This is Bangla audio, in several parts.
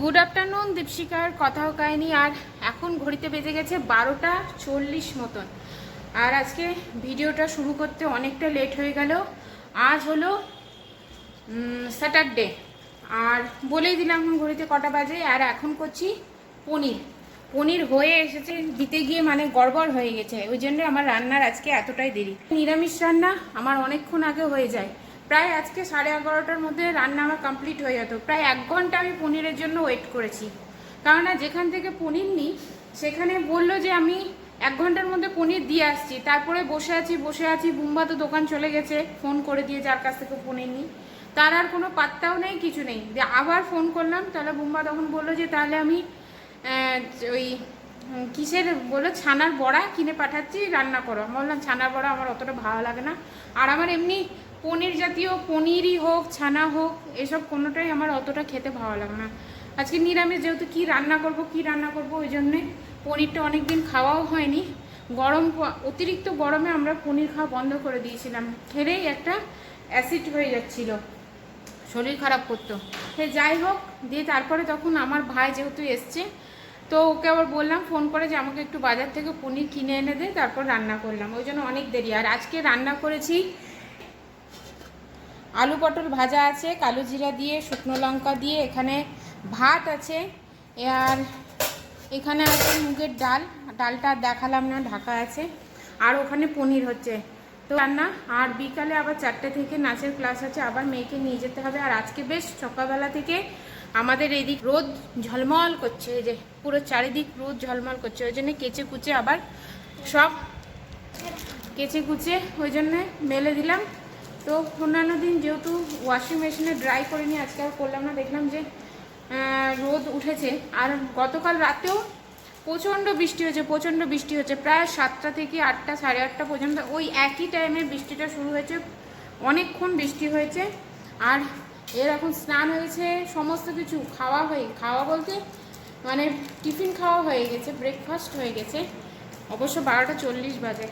গুড আফটারনুন দীপশিকার কথাও কাহিনী আর এখন ঘড়িতে বেজে গেছে বারোটা চল্লিশ মতন। আর আজকে ভিডিওটা শুরু করতে অনেকটা লেট হয়ে গেল। আজ হলো স্যাটারডে আর বলেই দিলাম এখন ঘড়িতে কটা বাজে, আর এখন করছি পনির। পনির হয়ে এসেছে, দিতে গিয়ে মানে গড়বড় হয়ে গেছে। ওই জন্য আমার রান্নার আজকে এতটাই দেরি। নিরামিষ রান্না আমার অনেকক্ষণ আগে হয়ে যায়। প্রায় আজকে সাড়ে এগারোটার মধ্যে রান্না আমার কমপ্লিট হয়ে যেত। প্রায় এক ঘণ্টা আমি পনিরের জন্য ওয়েট করেছি। কেননা যেখান থেকে পনির নিই সেখানে বলল যে আমি এক ঘণ্টার মধ্যে পনির দিয়ে আসছি। তারপরে বসে আছি বসে আছি, বুম্বা তো দোকান চলে গেছে ফোন করে দিয়ে যার কাছ থেকে পনির নিই তার আর কোনো পাত্তাও নেই, কিছু নেই। দিয়ে আবার ফোন করলাম, তাহলে বুম্বা তখন বলল যে তাহলে আমি ওই কিসের বলে ছানার বড়া কিনে পাঠাচ্ছি, রান্না করো। আমি বললাম, ছানার বড়া আমার অতটা ভালো লাগে না। আর আমার এমনি পনির জাতীয় পনিরই হোক ছানা হোক এসব কোনোটাই আমার অতটা খেতে ভালো লাগে না। আজকে নিরামিষ যেহেতু কি রান্না করব কি রান্না করব ওই জন্যে পনিরটা অনেক দিন খাওয়াও হয়নি। গরম অতিরিক্ত গরমে আমরা পনির খাওয়া বন্ধ করে দিয়েছিলাম। খেলেই একটা অ্যাসিড হয়ে যাচ্ছিল। শরীর খারাপ করতো। সে যাই হোক দিয়ে তারপরে তখন আমার ভাই যেহেতু এসছে তো ওকে আবার বললাম ফোন করে যে আমাকে একটু বাজার থেকে পনির কিনে এনে দে তারপর রান্না করলাম। ওই জন্য অনেক দেরি। আর আজকে রান্না করেছি আলু পটল ভাজা আছে, কালো জিরা দিয়ে, শুকনো লঙ্কা দিয়ে, এখানে ভাত আছে, আর এখানে আছে মুগের ডাল, ডালটা দেখালাম না, ঢাকা আছে, আর ওখানে পনির হচ্ছে। তো রান্না, আর বিকালে আবার চারটে থেকে নাচের ক্লাস আছে, আবার মেয়েকে নিয়ে যেতে হবে, আর আজকে বেশ সকালবেলা থেকে আমাদের এদিক রোদ ঝলমল করছে যে পুরো চারিদিক রোদ ঝলমল করছে, ওই জন্য কেচে কুচে আবার সব কেচে কুচে ওই জন্যে মেলে দিলাম। তো অন্যান্য দিন যেহেতু ওয়াশিং মেশিনে ড্রাই করে নিয়ে আজকে আর করলাম না, দেখলাম যে রোদ উঠেছে। আর গতকাল রাতেও প্রচণ্ড বৃষ্টি হয়েছে, প্রচণ্ড বৃষ্টি হচ্ছে প্রায় সাতটা থেকে আটটা, সাড়ে আটটা পর্যন্ত ওই একই টাইমে বৃষ্টিটা শুরু হয়েছে। অনেকক্ষণ বৃষ্টি হয়েছে। আর এর এখন স্নান হয়েছে, সমস্ত কিছু খাওয়া হয়ে, খাওয়া বলতে মানে টিফিন খাওয়া হয়ে গেছে ব্রেকফাস্ট হয়ে গেছে। অবশ্য বারোটা চল্লিশ বাজে।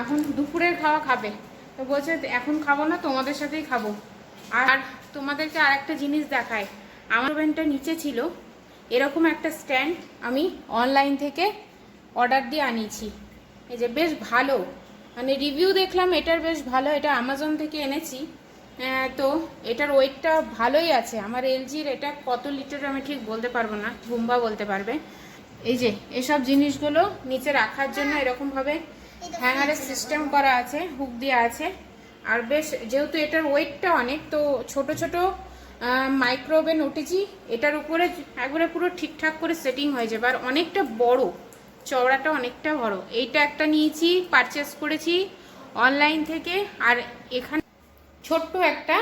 এখন দুপুরের খাওয়া খাবে। তো বলছে, এখন খাব না, তোমাদের সাথেই খাব। আর তোমাদেরকে আর একটা জিনিস দেখায় আমার ওভেনটা নিচে ছিল। এরকম একটা স্ট্যান্ড আমি অনলাইন থেকে অর্ডার দিয়ে আনিয়েছি। এই যে বেশ ভালো। মানে রিভিউ দেখলাম, এটার বেশ ভালো, এটা অ্যামাজন থেকে এনেছি। তো এটার ওয়েটটা ভালোই আছে। আমার এলজির এটা কত লিটার আমি ঠিক বলতে পারব না বুম্বা বলতে পারবে। এই যে, এসব জিনিসগুলো নিচে রাখার জন্য এরকমভাবে হ্যাঙ্গারের সিস্টেম করা আছে, হুক দেওয়া আছে। আর বেশ, যেহেতু এটার ওয়েটটা অনেক, তো ছোট ছোট মাইক্রোওভেন উঠেছি এটার উপরে একবারে পুরো ঠিকঠাক করে সেটিং হয়ে যাবে। আর অনেকটা বড়, চওড়াটা অনেকটা বড়। এইটা একটা নিয়েছি পারচেস করেছি অনলাইন থেকে। আর এখানে ছোট্ট একটা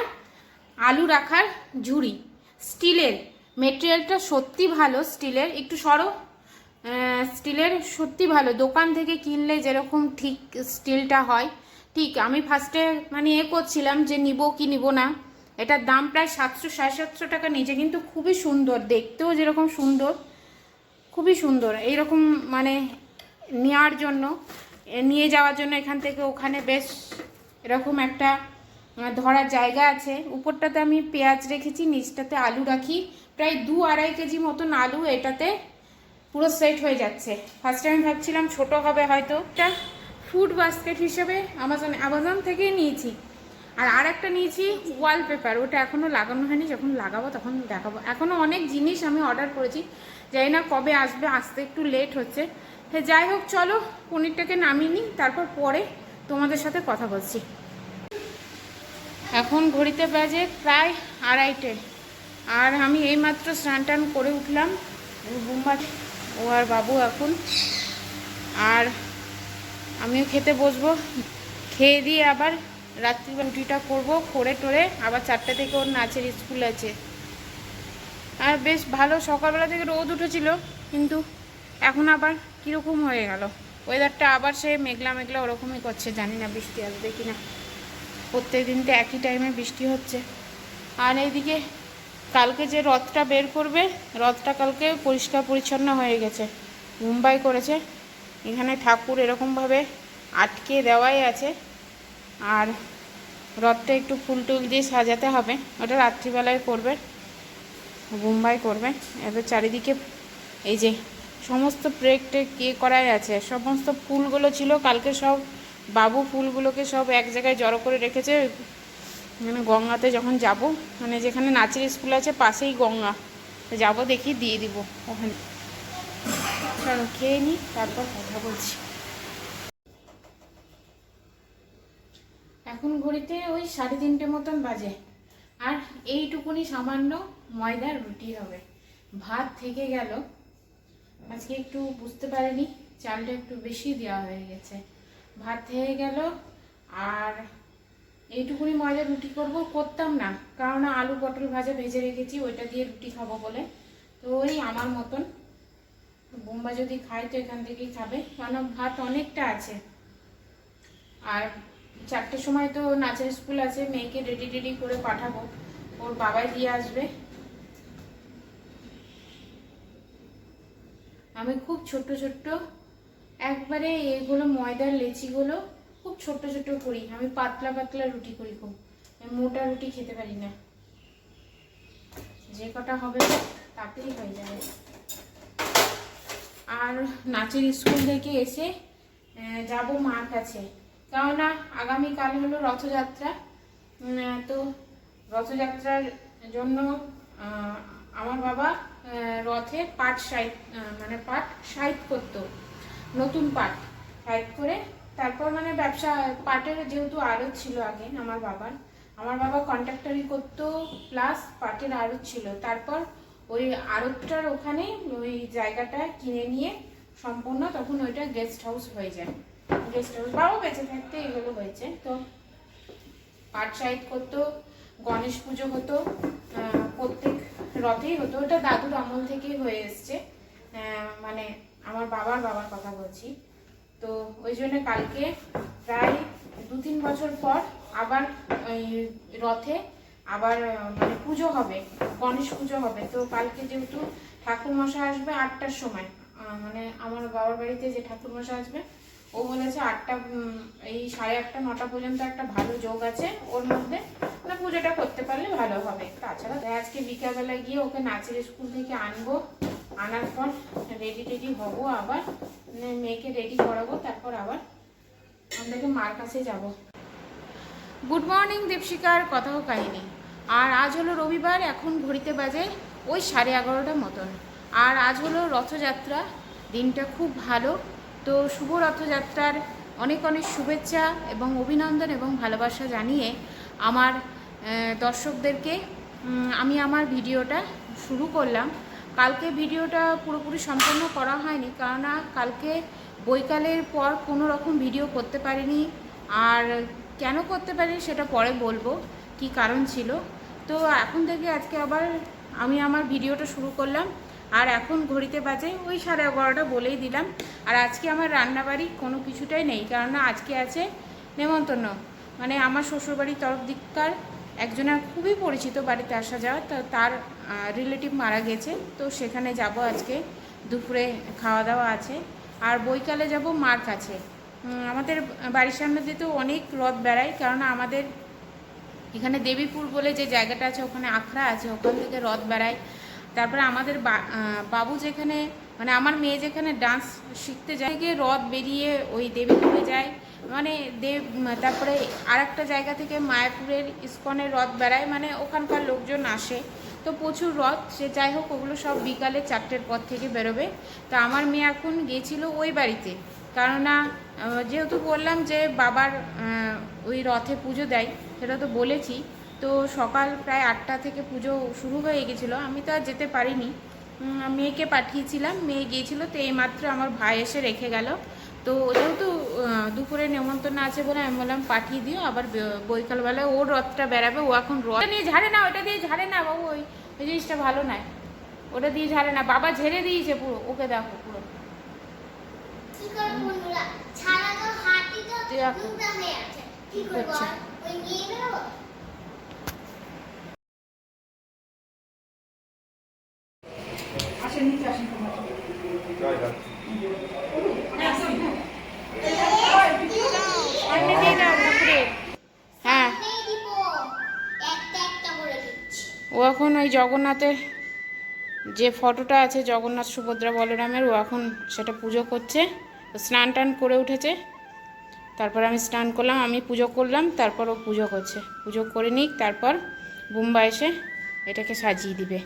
আলু রাখার ঝুড়ি। স্টিলের মেটেরিয়ালটা সত্যি ভালো, স্টিলের। একটু সরো। স্টিলের সত্যি ভালো। দোকান থেকে কিনলে যেরকম ঠিক স্টিলটা হয়, ঠিক আমি ফার্স্টে মানে এ করছিলাম যে নিব কি নিব না। এটার দাম প্রায় সাতশো, সাড়ে সাতশো টাকা নিচে কিন্তু খুবই সুন্দর, দেখতেও যেরকম সুন্দর, খুবই সুন্দর। এইরকম মানে নেওয়ার জন্য নিয়ে যাওয়ার জন্য এখান থেকে ওখানে বেশ এরকম একটা ধরার জায়গা আছে। উপরটাতে আমি পেঁয়াজ রেখেছি, নিচটাতে আলু রাখি। প্রায় দু আড়াই কেজি মতন আলু এটাতে পুরো সেট হয়ে যাচ্ছে। ফার্স্টে আমি ভাবছিলাম ছোট হবে হয়তো। এটা ফুড বাস্কেট হিসেবে আমাজন অ্যামাজন থেকেই নিয়েছি। আর আর একটা নিয়েছি ওয়ালপেপার ওটা এখনও লাগানো হয়নি। যখন লাগাবো তখন দেখাবো। এখনও অনেক জিনিস আমি অর্ডার করেছি। জানি না কবে আসবে, আসতে একটু লেট হচ্ছে। যাই হোক, চলো, পনিরটাকে নামিয়ে নিই, তারপর পরে তোমাদের সাথে কথা বলছি। এখন ঘড়িতে বাজে প্রায় আড়াইটে। আর আমি এইমাত্র স্নান টান করে উঠলাম। বুম্বা ও আর বাবু এখন। আর আমিও খেতে বসবো। খেয়ে দিয়ে আবার রাত্রি রুটিটা করব, করে টোরে আবার চারটে থেকে ওর নাচের স্কুল আছে। আর বেশ ভালো, সকালবেলা থেকে রোদ উঠেছিল, কিন্তু এখন আবার কীরকম হয়ে গেল? ওয়েদারটা আবার সে মেঘলা মেঘলা ওরকমই করছে, জানি না বৃষ্টি আসবে কি না প্রত্যেক দিন তো একই টাইমে বৃষ্টি হচ্ছে। আর এইদিকে কালকে যে রথটা বের করবে, রথটা কালকে পরিষ্কার পরিচ্ছন্ন হয়ে গেছে। মুম্বাই করেছে। এখানে ঠাকুর এরকমভাবে আটকে দেওয়াই আছে। আর রথটা একটু ফুল টুল দিয়ে সাজাতে হবে। ওটা রাত্রিবেলায় করবে। বোম্বাই করবে। এবার চারিদিকে এই যে সমস্ত প্রেকটে কে করাই আছে। সমস্ত ফুলগুলো ছিল। কালকে সব বাবু ফুলগুলোকে সব এক জায়গায় জড়ো করে রেখেছে। মানে গঙ্গাতে যখন যাব মানে যেখানে নাচের স্কুল আছে, পাশেই গঙ্গা। যাব দেখি, দিয়ে দিব ওখানে। চলো, খেয়ে নিই তারপর কথা বলছি। এখন ঘড়িতে ওই সাড়ে তিনটে মতন বাজে। আর এইটুকুনি সামান্য ময়দার রুটি হবে। ভাত থেকে গেল। আজকে একটু বুঝতে পারিনি, চালটা একটু বেশি দেওয়া হয়ে গেছে। ভাত থেকে গেল, আর এইটুকুনি ময়দা রুটি করব, করতাম না। কারণ আলু পটল ভাজা ভেজে রেখেছি, ওইটা দিয়ে রুটি খাব বলে। তো ওই আমার মতন। বোম্বা যদি খায় তো এখান থেকেই খাবে। কারণ ভাত অনেকটা আছে। আর চারটের সময় তো নাচের স্কুল আছে, মেয়েকে রেডি টেডি করে পাঠাবো। ওর বাবাই দিয়ে আসবে। আমি খুব ছোট্ট ছোট্ট, একবারে এগুলো ময়দার লেচিগুলো খুব ছোট ছোট করি। আমি পাতলা পাতলা রুটি করি খুব। আমি মোটা রুটি খেতে পারি না। যে কটা হবে, তাতেই হয়ে যাবে। আর নাচের স্কুল থেকে এসে যাব মার কাছে। কেননা আগামীকাল হলো রথযাত্রা। তো রথযাত্রার জন্য আমার বাবা রথে পাট সাইড মানে পাট সাইড করতো। নতুন পাট সাইড করে তারপর মানে ব্যবসা পাটের যেহেতু আড়ত ছিল আগে আমার বাবার, আমার বাবা কন্ট্রাক্টারি করতো প্লাস পাটের আড়ত ছিল। তারপর ওই আড়তটার ওখানে ওই জায়গাটা কিনে নিয়ে সম্পূর্ণ তখন ওইটা গেস্ট হাউস হয়ে যায়। গেস্ট হাউস বাবা বেঁচে থাকতে এগুলো হয়েছে। তো পাট সাইড করতো, গণেশ পুজো হতো প্রত্যেক রথেই হতো। ওটা দাদুর আমল থেকেই হয়ে এসছে। মানে আমার বাবার বাবার কথা বলছি। তো ওই জন্য কালকে প্রায় দু তিন বছর পর আবার ওই রথে আবার মানে পুজো হবে, গণেশ পুজো হবে। তো কালকে যেহেতু ঠাকুর মশাই আসবে আটটার সময় মানে আমার বাবার বাড়িতে যে ঠাকুর মশাই আসবে, ও বলেছে আটটা এই সাড়ে আটটা, নটা পর্যন্ত একটা ভালো যোগ আছে ওর মধ্যে। মানে পুজোটা করতে পারলে ভালো হবে। তাছাড়া আজকে বিকালবেলা গিয়ে ওকে নাচের স্কুল থেকে আনব, আনার পর রেডি টেডি হব আবার। মেয়েকে রেডি করাবো, তারপর আবার আমাদেরকে মার কাছে যাব। গুড মর্নিং দীপশিকার কথাও কাহিনী। আর আজ হলো রবিবার, এখন ঘড়িতে বাজে ওই সাড়ে এগারোটার মতন। আর আজ হলো রথযাত্রা, দিনটা খুব ভালো। তো শুভ রথযাত্রার অনেক অনেক শুভেচ্ছা এবং অভিনন্দন এবং ভালোবাসা জানিয়ে আমার দর্শকদেরকে আমি আমার ভিডিওটা শুরু করলাম। কালকে ভিডিওটা পুরোপুরি সম্পন্ন করা হয়নি, কেননা কালকে বৈকালের পর কোনো রকম ভিডিও করতে পারিনি। আর কেন করতে পারিনি সেটা পরে বলব, কি কারণ ছিল। তো এখন থেকে আজকে আবার আমি আমার ভিডিওটা শুরু করলাম, আর এখন ঘড়িতে বাজে ওই সাড়ে এগারোটা বলেই দিলাম। আর আজকে আমার রান্নাবাড়ি কোনো কিছুটাই নেই, কেননা আজকে আছে নেমন্তন্ন। মানে আমার শ্বশুরবাড়ির তরফ দিককার একজনের খুবই পরিচিত বাড়িতে আসা যাওয়া, তো তার রিলেটিভ মারা গেছে, তো সেখানে যাব আজকে, দুপুরে খাওয়া দাওয়া আছে, আর বৈকালে যাব মার কাছে আমাদের বাড়ির সামনে দিয়ে তো অনেক রথ বেড়ায় কারণ আমাদের এখানে দেবীপুর বলে যে জায়গাটা আছে, ওখানে আখড়া আছে, ওখান থেকে রথ বেড়ায়। তারপরে আমাদের বাবু যেখানে মানে আমার মেয়ে যেখানে ডান্স শিখতে যায় গিয়ে রথ বেরিয়ে ওই দেবীপুরে যায়। মানে দেব, তারপরে আর একটা জায়গা থেকে মায়াপুরের ইস্কনের রথ বেড়ায় মানে ওখানকার লোকজন আসে। তো প্রচুর রথ, সে যাই হোক, ওগুলো সব বিকালে চারটের পর থেকে বেরোবে। তো আমার মেয়ে এখন গিয়েছিল ওই বাড়িতে। কেননা যেহেতু বললাম যে বাবার ওই রথে পুজো দেয়, সেটা তো বলেছি। তো সকাল প্রায় আটটা থেকে পুজো শুরু হয়ে গেছিল আমি তো আর যেতে পারিনি। মেয়েকে পাঠিয়েছিলাম। মেয়ে গিয়েছিল তো এইমাত্র আমার ভাই এসে রেখে গেল। তো যেহেতু দুপুরে নেমন্তন্ন আছে বলে আমি বললাম পাঠিয়ে দিও। আবার বৈকালবেলায় ওর রথটা বেড়াবে ও এখন রথ। নিয়ে ঝাড়ে না ওটা দিয়ে ঝাড়ে না বাবু ওই ওই জিনিসটা ভালো নয়। ওটা দিয়ে ঝাড়ে না বাবা ঝেড়ে দিয়েছে পুরো ওকে দেখো পুরো। কি করে ওই জগন্নাথের যে ফটোটা আছে, জগন্নাথ সুভদ্রা বলরামের, ও এখন সেটা পুজো করছে। স্নান টান করে উঠেছে। তারপর আমি স্নান করলাম, আমি পুজো করলাম, তারপর ও পুজো করছে। পুজো করে নিক, তারপর বুম্বা এসে এটাকে সাজিয়ে দিবে।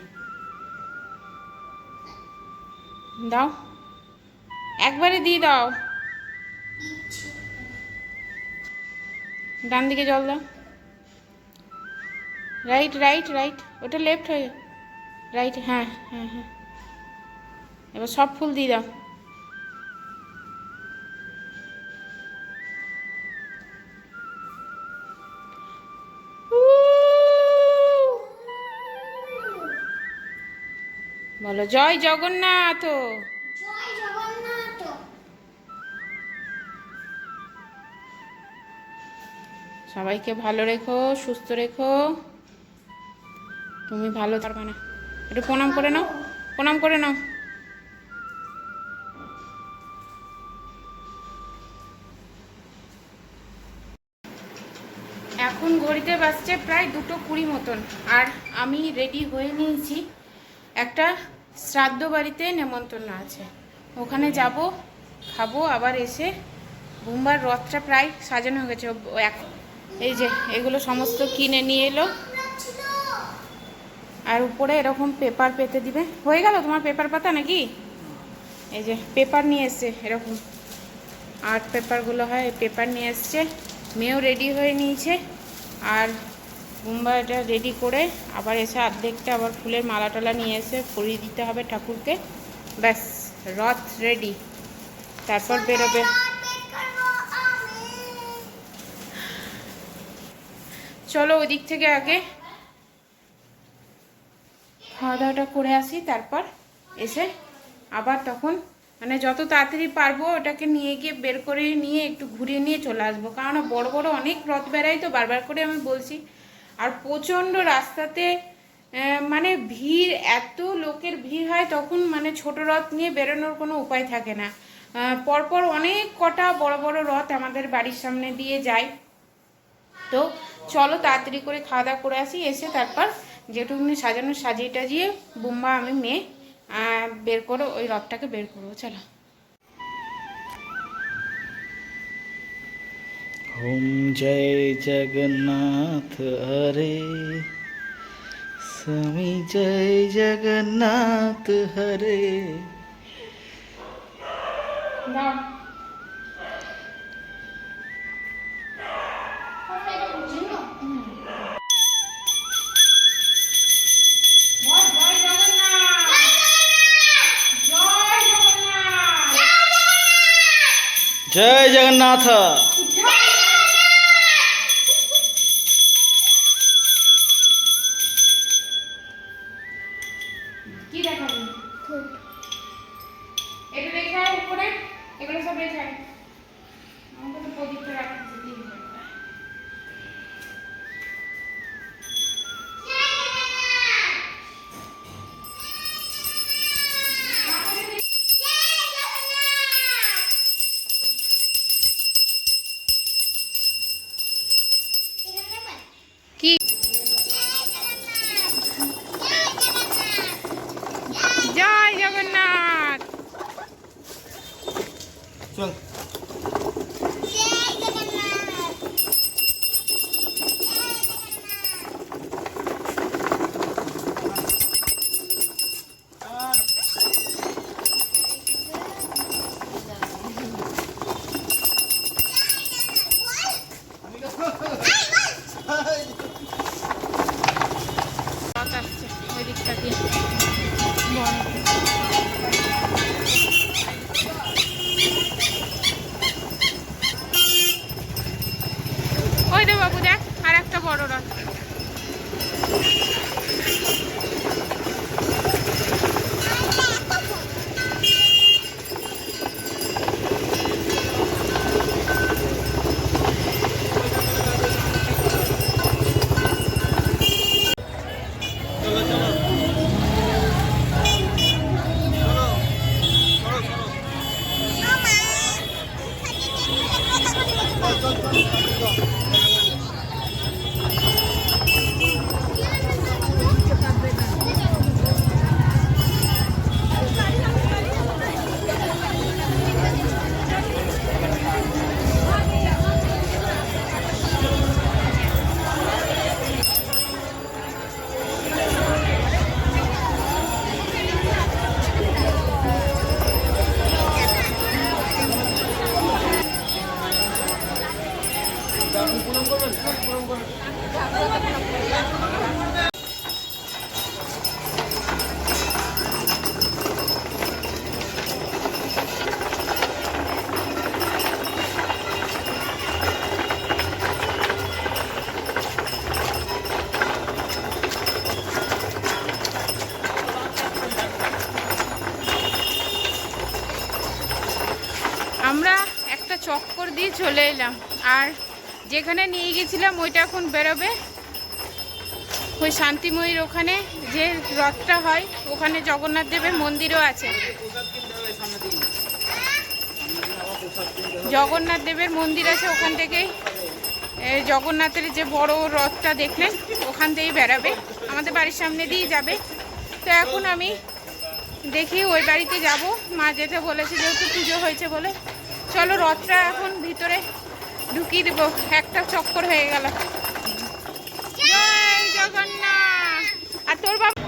দাও। একবারে দিয়ে দাও। ডান দিকে জল দাও। রাইট রাইট রাইট ওটা লেফট হয়ে রাইট হ্যাঁ হ্যাঁ হ্যাঁ। এবার সব ফুল দিয়ে দাও। বলো জয় জগন্নাথ! সবাইকে ভালো রেখো সুস্থ রেখো। তুমি ভালো পারবে না। একটু প্রণাম করে নাও, প্রণাম করে নাও। এখন ঘড়িতে বাজছে প্রায় দুটো কুড়ি মতন, আর আমি রেডি হয়ে নিয়েছি। একটা শ্রাদ্ধ বাড়িতে নেমন্তন্ন আছে। ওখানে যাব, খাব, আবার এসে বুম্বার রথটা প্রায় সাজানো হয়ে গেছে। এক- এই যে, এগুলো সমস্ত কিনে নিয়ে এলো। আর উপরে এরকম পেপার পেতে দিবে। হয়ে গেল তোমার পেপার পাতা নাকি? এই যে পেপার নিয়ে এসছে এরকম। আর্ট পেপারগুলো হয় পেপার নিয়ে এসছে। মেয়েও রেডি হয়ে নিয়েছে। আর বুম্বা এটা রেডি করে আবার এসে অর্ধেকটা আবার ফুলের মালা টালা নিয়ে এসে পরিয়ে দিতে হবে ঠাকুরকে। ব্যাস রথ রেডি তারপর বেরোবে। চলো ওই দিক থেকে আগে খাওয়া দাওয়াটা করে আসি, তারপর এসে আবার তখন মানে যত তাড়াতাড়ি পারব ওটাকে নিয়ে গিয়ে বের করে নিয়ে একটু ঘুরিয়ে নিয়ে চলে আসব। কারণ বড় বড় অনেক রথ বেড়াই তো বারবার করে আমি বলছি। আর প্রচণ্ড রাস্তাতে মানে ভিড়, এত লোকের ভিড় হয় তখন মানে ছোট রথ নিয়ে বেরোনোর কোনো উপায় থাকে না। পরপর অনেক কটা বড় বড় রথ আমাদের বাড়ির সামনে দিয়ে যায়। তো চলো তাড়াতাড়ি করে খাওয়া দাওয়া করে আসি, এসে তারপর যেটুকুনি সাজানো সাজিয়ে টাজিয়ে বুম্বা আমি মেয়ে বের করো ওই রথটাকে বের করব চলো। ওম জয় জগন্নাথ হরে। স্বামী জয় জগন্নাথ হরে। জয় জগন্নাথ। কি দেখাবো এটা রেখে উপরে এগুলো সব রেখে আমাকে তো পবিত্র রাখতে চলে এলাম। আর যেখানে নিয়ে গেছিলাম, ওইটা এখন বেরোবে। ওই শান্তিময়ীর ওখানে যে রথটা হয়, ওখানে জগন্নাথ দেবের মন্দিরও আছে। জগন্নাথ দেবের মন্দির আছে ওখান থেকেই জগন্নাথের যে বড় রথটা দেখলেন, ওখান থেকেই বেরাবে। আমাদের বাড়ির সামনে দিয়েই যাবে। তো এখন আমি দেখি ওই বাড়িতে যাব। মা যেতে বলেছে, যেহেতু পুজো হয়েছে বলে। চলো রথটা এখন ভিতরে ঢুকিয়ে দেবো। একটা চক্কর হয়ে গেল। জয় জগন্নাথ। আর তোর বাবা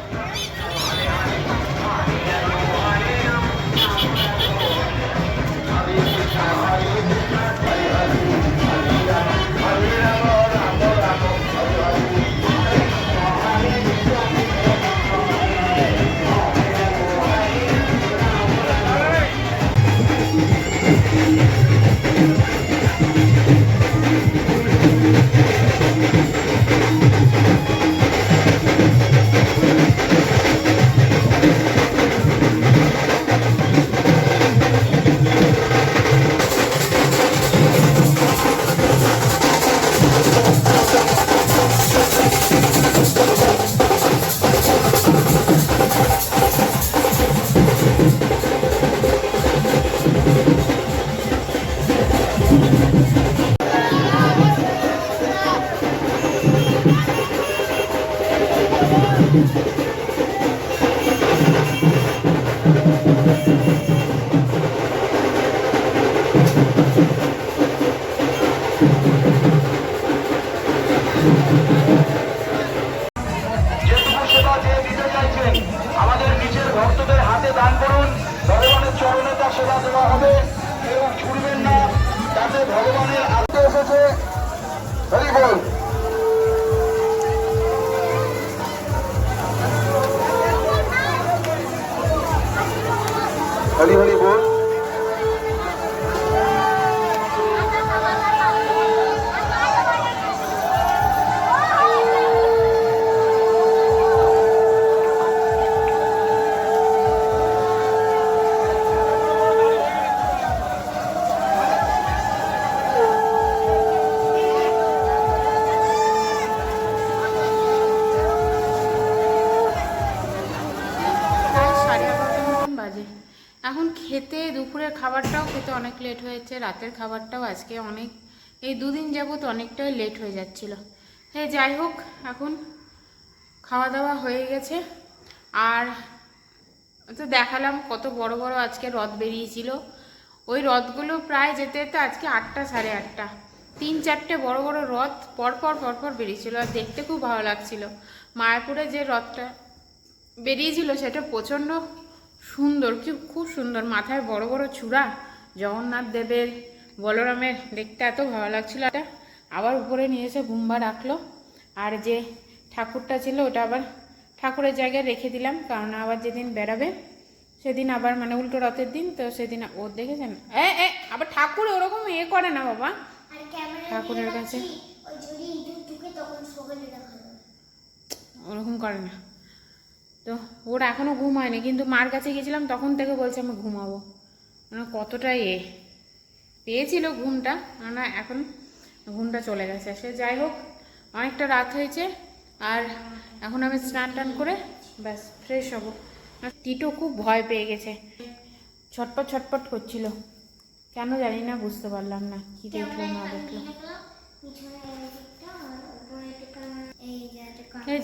এখন খেতে, দুপুরের খাবারটাও খেতে অনেক লেট হয়েছে, রাতের খাবারটাও আজকে অনেক, এই দুদিন যাবত অনেকটাই লেট হয়ে যাচ্ছিল। হ্যাঁ যাই হোক, এখন খাওয়া দাওয়া হয়ে গেছে। আর তো দেখালাম কত বড় বড় আজকে রথ বেরিয়েছিল। ওই রথগুলো প্রায় যেতে যেতে আজকে আটটা সাড়ে আটটা। তিন চারটে বড় বড় রথ পরপর পরপর বেরিয়েছিল। আর দেখতে খুব ভালো লাগছিল। মায়াপুরে যে রথটা বেরিয়েছিল, সেটা প্রচণ্ড সুন্দর কি খুব সুন্দর। মাথায় বড় বড় চূড়া জগন্নাথ দেবের বলরামের। দেখতে এত ভালো লাগছিল এটা। আবার উপরে নিয়ে এসে গুম্বা রাখল। আর যে ঠাকুরটা ছিল ওটা আবার ঠাকুরের জায়গায় রেখে দিলাম। কারণ আবার যেদিন বেরাবে সেদিন আবার মানে উল্টো রথের দিন তো সেদিন ও দেখেছেন? এ এ আবার ঠাকুর ওরকম এ করে না বাবা? ঠাকুরের কাছে। ওরকম করে না। তো ওর এখনও ঘুম হয়নি কিন্তু মার কাছে গেছিলাম তখন থেকে বলছে আমি ঘুমাবো। মানে কতটা এ। পেয়েছিল ঘুমটা না এখন ঘুমটা চলে গেছে। সে যাই হোক অনেকটা রাত হয়েছে আর এখন আমি স্নান টান করে ব্যাস ফ্রেশ হব। আর টিটো খুব ভয় পেয়ে গেছে। ছটপট ছটপট করছিল। কেন জানি না বুঝতে পারলাম না কি দেখল না দেখল।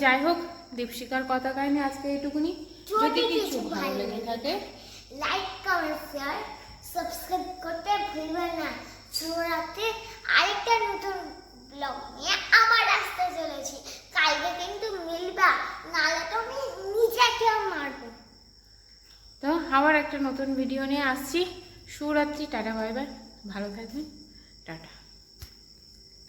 যাই হোক দীপশিকার কথা কাহিনী আজকে এইটুকুনি। যদি কিছু ভালো লেগে থাকে। লাইক কমেন্ট শেয়ার সাবস্ক্রাইব করতে ভুলবেন না। শুভরাত্রি আরেকটা নতুন ব্লগ নিয়ে আবার আসতে চলেছি। কালকে কিন্তু মিলবা নাহলে তো আমি নিজেকে মারবো। তো আবার একটা নতুন ভিডিও নিয়ে আসছি। শুভরাত্রি টাটা বাই বাই ভালো থাকবেন। টাটা।